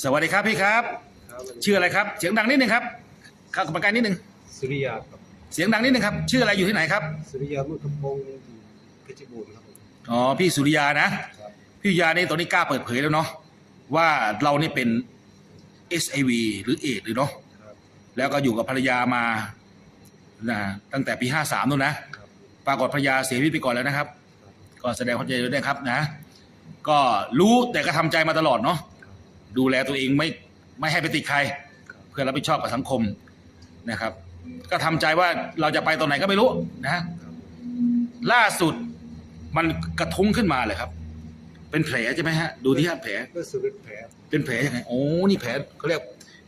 สวัสดีครับพี่ครับครับ ชื่ออะไรครับ เสียงดังนิดนึงครับเข้ากับประกันนิดนึงสุริยาครับเสียงดังนิดนึงครับ ชื่ออะไรอยู่ที่ไหนครับสุริยาเมื่อกระโปรงอยู่เพชรบูรณ์ครับผมอ๋อพี่สุริยานะครับพี่สุริยานี่ตอนนี้กล้าเปิดเผยแล้วเนาะว่าเรานี่เป็น SIV หรือเอดหรือเนาะครับแล้วก็อยู่กับภรรยามานะตั้งแต่ปี 53นู่นนะครับปรากฏภรรยาเสียชีวิตไปก่อนแล้วนะครับ ก็แสดงความเสียใจด้วยนะครับนะ ก็รู้แต่ก็ทำใจมาตลอดเนาะ ดูแลตัวเองไม่ไม่ให้ไปติดใคร เพื่อรับผิดชอบกับสังคมนะครับ ก็ทำใจว่าเราจะไปตอนไหนก็ไม่รู้นะล่าสุดมันกระทุ้งขึ้นมาเลยครับ เป็นแผลใช่ไหมฮะ ดูที่ฮะแผลก็สุดเป็นแผลเป็นแผลยังไงโอ้นี่แผลเขาเรียก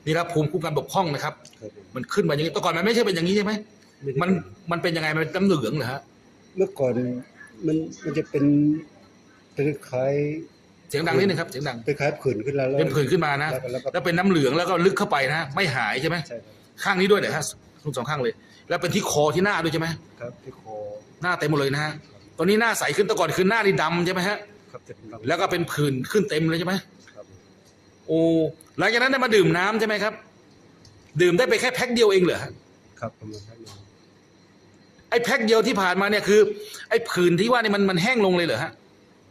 นี่ครับภูมิคุ้มกันบกพร่องนะครับครับผมมันขึ้นมาอย่างนี้แต่ก่อนมันไม่ใช่เป็นอย่างนี้ใช่ไหมไได้มันมันเป็นยังไงมันเป็นน้ำเหลืองเหรอฮะเมื่อก่อนมันมันจะเป็นเป็นคล้ายเสียงดังนิดนึงครับเสียงดังเป็นคล้ายผื่นขึ้นแล้วแล้วเป็นผื่นขึ้นมานะแล้วก็แล้วก็แล้วเป็นน้ำเหลืองแล้วก็ลึกเข้าไปนะไม่หายใช่ไหมใช่ครับข้างนี้ด้วยเหรอฮะทั้งสองข้างเลย แล้วเป็นที่คอที่หน้าด้วยใช่ไหมครับที่คอหน้าเต็มหมดเลยนะฮะตอนนี้หน้าใสขึ้นแต่ก่อนคือหน้านี่ดำใช่ไหมฮะครับจะเป็นลำแล้วก็เป็นผื่นขึ้นเต็มเลยใช่ไหมครับโอ้หลังจากนั้นได้มาดื่มน้ำใช่ไหมครับ ดื่มได้ไปแค่แพ็คเดียวเองเหรอฮะครับประมาณนั้นไอ้แพ็คเดียวที่ผ่านมาเนี่ยคือ ไอ้ผื่นที่ว่านี่มันมันแห้งลงเลยเหรอฮะ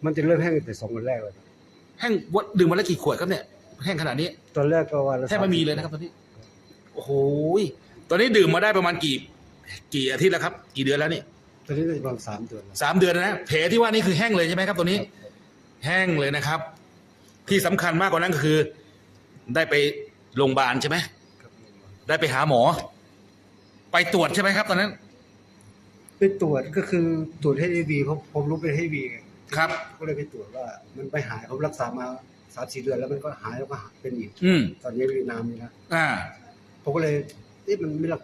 มันจะเริ่มแห้งตั้งแต่สองวันแรกเลยครับ แห้งวันดื่มวันละกี่ขวดครับเนี่ย แห้งขนาดนี้ ตอนแรกก็วันละแทบไม่มีเลยนะครับตอนนี้ โอ้โหยตอนนี้ดื่มมาได้ประมาณกี่กี่อาทิตย์แล้วครับ กี่เดือนแล้วนี่ตอนนี้ได้ประมาณสามเดือนแล้วสามเดือนแล้วนะแผลที่ว่านี่คือแห้งเลยใช่ไหมครับตัวนี้ แห้งเลยนะครับ ที่สำคัญมากกว่านั้นก็คือ ได้ไปโรงพยาบาลใช่ไหมครับได้ไปหาหมอ ไปตรวจใช่ไหมครับ ตอนนั้น ไปตรวจก็คือตรวจให้วีเพราะผมรู้เป็นให้วีไง ครับ ก็เลยไปตรวจว่า มันไปหายผมรักษามาสามสี่เดือนแล้วมันก็หายแล้วก็หายเป็นอีกอืมตอนนี้วีน้ำนี่นะอ่า ผมก็เลยเอ๊ะมันไม่รัก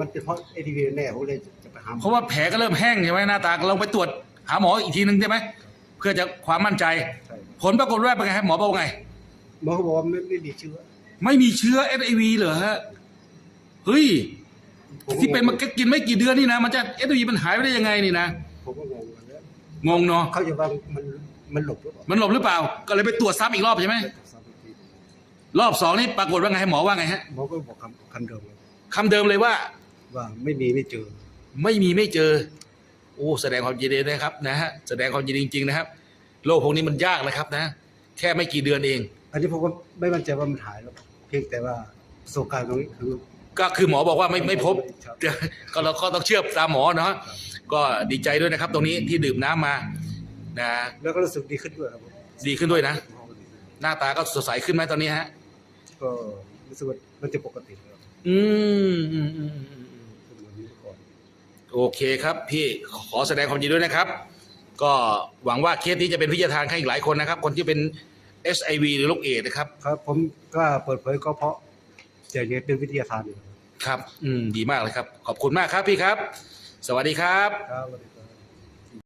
มันเป็นเพราะเอทีวีแน่ผมเลยจะไปหาหมอเพราะว่าแผลก็เริ่มแห้งใช่ไหมหน้าตาเราไปตรวจหาหมออีกทีนึงใช่ไหมเพื่อจะความมั่นใจ ใช่ผลปรากฏว่าเป็นไงครับหมอบอกว่าไง หมอเขาบอกว่าไม่ไม่มีเชื้อไม่มีเชื้อเอชไอวีเหรอฮะเฮ้ย ผมก็ที่เป็นมาแค่กินไม่กี่เดือนนี่นะ มันจะเอชไอวีมันหายไปได้ยังไงนี่นะผมก็งงกันแล้ว งงเนาะเขาจะว่ามันมันหลบหรือเปล่ามันหลบหรือเปล่า ก็เลยไปตรวจซ้ำอีกรอบใช่ไหมเลยตรวจซ้ำอีกทีรอบสองนี่ปรากฏว่าไงให้หมอว่าไงฮะหมอก็บอกคำคำเดิมเลยคำเดิมเลยว่า ว่าไม่มีไม่เจอ ไม่มีไม่เจอโอ้แสดงความยินดีนะครับนะฮะแสดงความยินดีจริงๆนะครับโรคพวกนี้มันยากนะครับนะ แค่ไม่กี่เดือนเอง อันนี้ผมก็ไม่มั่นใจว่ามันหายหรอกเพียงแต่ว่าประสบการณ์ตรงนี้คือ ก็คือหมอบอกว่าไม่ไม่พบครับก็เราก็ต้องเชื่อตามหมอเนาะก็ดีใจด้วยนะครับ ตรงนี้ที่ดื่มน้ำมานะแล้วก็รู้สึกดีขึ้นด้วยครับผมดีขึ้นด้วยนะ หน้าตาก็สดใสขึ้นไหมตอนนี้ฮะ ก็รู้สึกว่ามันจะปกติแล้วอืมอืมอืมอืมอืมคือเหมือนเมื่อก่อน โอเคครับ พี่ขอแสดงความยินดีด้วยนะครับ ก็หวังว่าเคสนี้จะเป็นวิทยาทานให้อีกหลายคนนะครับ คนที่เป็น SIV หรือโรคเอดส์นะครับ ครับผมกล้าเปิดเผยก็เพราะ อย่างนี้เป็นวิทยาทานอยู่ครับ อืม ดีมากเลยครับ ขอบคุณมากครับพี่ครับ สวัสดีครับ ครับสวัสดีครับ